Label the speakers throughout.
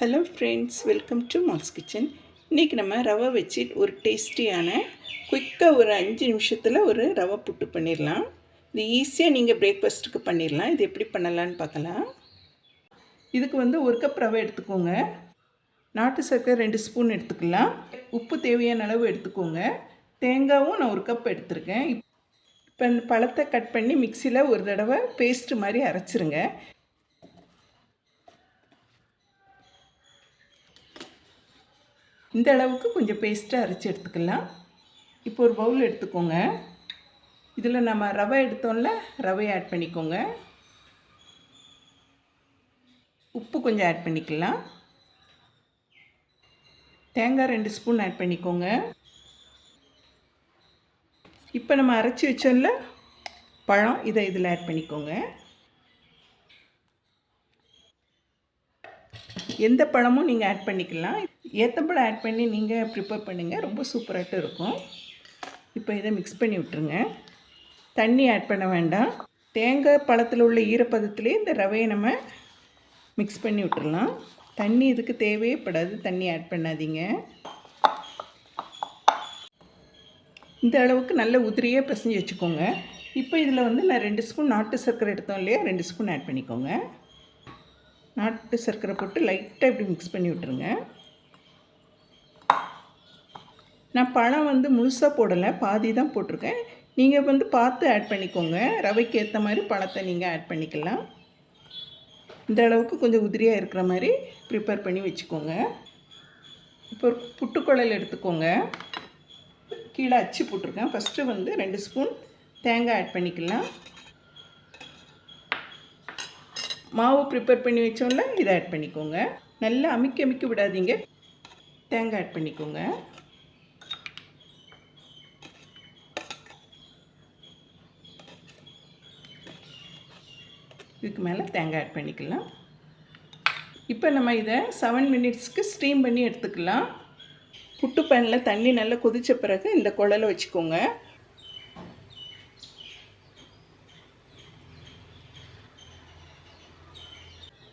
Speaker 1: Hello friends welcome to Mal's kitchen இன்றைக்கி நம்ம ரவை வச்சு ஒரு டேஸ்டியான குயிக்காக ஒரு அஞ்சு நிமிஷத்தில் ஒரு ரவை புட்டு பண்ணிடலாம் இது ஈஸியாக நீங்கள் பிரேக்ஃபாஸ்ட்டுக்கு பண்ணிடலாம் இது எப்படி பண்ணலான்னு பார்க்கலாம் இதுக்கு வந்து ஒரு கப் ரவை எடுத்துக்கோங்க. நாட்டு சர்க்கரை ரெண்டு ஸ்பூன் எடுத்துக்கலாம். உப்பு தேவையான அளவு எடுத்துக்கோங்க. தேங்காவும் நான் ஒரு கப் எடுத்திருக்கேன். இப்போ இந்த பழத்தை கட் பண்ணி மிக்சியில் ஒரு தடவை பேஸ்ட்டு மாதிரி அரைச்சிருங்க. இந்த அளவுக்கு கொஞ்சம் பேஸ்ட்டாக அரைச்சி எடுத்துக்கலாம். இப்போ ஒரு பவுல் எடுத்துக்கோங்க. இதில் நம்ம ரவை எடுத்தோம்ல ரவையை ஆட் பண்ணிக்கோங்க. உப்பு கொஞ்சம் ஆட் பண்ணிக்கலாம். தேங்காய் ரெண்டு ஸ்பூன் ஆட் பண்ணிக்கோங்க. இப்போ நம்ம அரைச்சி வச்சோம்ல பழம் இதை இதில் ஆட் பண்ணிக்கோங்க. எந்த பழமும் நீங்கள் ஆட் பண்ணிக்கலாம். ஏத்தப்பழம் ஆட் பண்ணி நீங்கள் ப்ரிப்பேர் பண்ணுங்கள் ரொம்ப சூப்பராகிட்டு இருக்கும். இப்போ இதை மிக்ஸ் பண்ணி விட்டுருங்க. தண்ணி ஆட் பண்ண வேண்டாம். தேங்காய் பழத்தில் உள்ள ஈரப்பதத்துலேயே இந்த ரவையை நம்ம மிக்ஸ் பண்ணி விட்டுடலாம் தண்ணி இதுக்கு தேவையே படாது. தண்ணி ஆட் பண்ணாதீங்க. இந்த அளவுக்கு நல்ல உதிரியாக பிசைஞ்சு வச்சுக்கோங்க. இப்போ இதில் வந்து நான் ரெண்டு ஸ்பூன் நாட்டு சர்க்கரை எடுத்தோம் இல்லையா? ரெண்டு ஸ்பூன் ஆட் பண்ணிக்கோங்க. நாட்டு சர்க்கரை போட்டு லைட்டாக இப்படி மிக்ஸ் பண்ணி விட்டுருங்க. நான் பழம் வந்து முழுசாக போடலை பாதி தான் போட்டிருக்கேன். நீங்கள் வந்து பார்த்து ஆட் பண்ணிக்கோங்க. ரவைக்கு ஏற்ற மாதிரி பழத்தை நீங்கள் ஆட் பண்ணிக்கலாம். இந்த அளவுக்கு கொஞ்சம் உதிரியாக இருக்கிற மாதிரி ப்ரிப்பேர் பண்ணி வச்சுக்கோங்க. இப்போ ஒரு புட்டுக்குழல் எடுத்துக்கோங்க. கீழே அச்சு போட்டிருக்கேன். ஃபஸ்ட்டு வந்து ரெண்டு ஸ்பூன் தேங்காய் ஆட் பண்ணிக்கலாம். மாவு ப்ரிப்பேர் பண்ணி வச்சோம்ல இதை ஆட் பண்ணிக்கோங்க. நல்லா அமுக்கி அமுக்கி விடாதீங்க. தேங்காய் ஆட் பண்ணிக்கோங்க. இதுக்கு மேலே தேங்காய் ஆட் பண்ணிக்கலாம். இப்போ நம்ம இதை செவன் மினிட்ஸ்க்கு ஸ்டீம் பண்ணி எடுத்துக்கலாம். புட்டு பேனில் தண்ணி நல்லா கொதித்த பிறகு இந்த குழலை வச்சுக்கோங்க.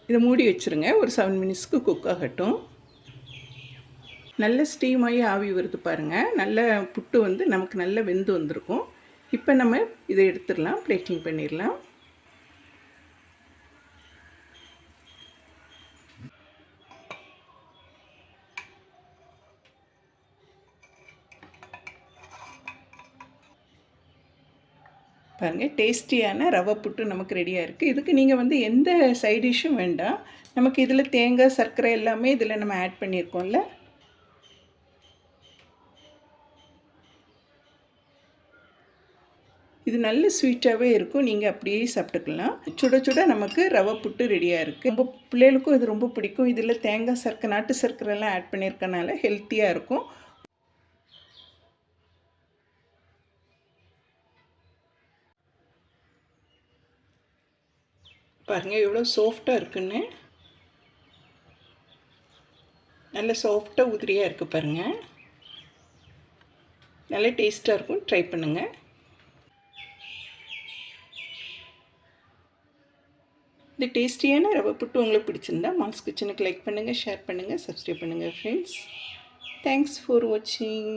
Speaker 1: இதை மூடி வச்சுருங்க. ஒரு செவன் மினிட்ஸ்க்கு குக் ஆகட்டும். நல்ல ஸ்டீம் ஆகி ஆவி வருது பாருங்கள் நல்ல புட்டு வந்து நமக்கு நல்ல வெந்து வந்திருக்கும். இப்போ நம்ம இதை எடுத்துடலாம். பிளேட்டிங் பண்ணிடலாம். பாருங்கள் டேஸ்டியான ரவை புட்டு நமக்கு ரெடியாக இருக்குது இதுக்கு நீங்கள் வந்து எந்த சைட் டிஷ்ஷும் வேண்டாம். நமக்கு இதில் தேங்காய் சர்க்கரை எல்லாமே இதில் நம்ம ஆட் பண்ணியிருக்கோம்ல இது நல்ல ஸ்வீட்டாகவே இருக்கும். நீங்கள் அப்படியே சாப்பிட்டுக்கலாம். சுட சுட நமக்கு ரவை புட்டு ரெடியாக இருக்குது ரொம்ப பிள்ளைகளுக்கும் இது ரொம்ப பிடிக்கும். இதில் தேங்காய் சர்க்கரை நாட்டு சர்க்கரைலாம் ஆட் பண்ணியிருக்கனால ஹெல்த்தியாக இருக்கும். பாருங்கள் எவ்வளோ சாஃப்டாக இருக்குன்னு. நல்ல சாஃப்டாக உதிரியாக இருக்குது பாருங்கள் நல்ல டேஸ்ட்டாக இருக்கும். ட்ரை பண்ணுங்கள் இந்த டேஸ்டியான ரவை புட்டு உங்களுக்கு பிடிச்சிருந்தா மால்ஸ் கிச்சனுக்கு லைக் பண்ணுங்கள் ஷேர் பண்ணுங்கள் சப்ஸ்கிரைப் பண்ணுங்கள் ஃப்ரெண்ட்ஸ் தேங்க்ஸ் ஃபார் வாட்சிங்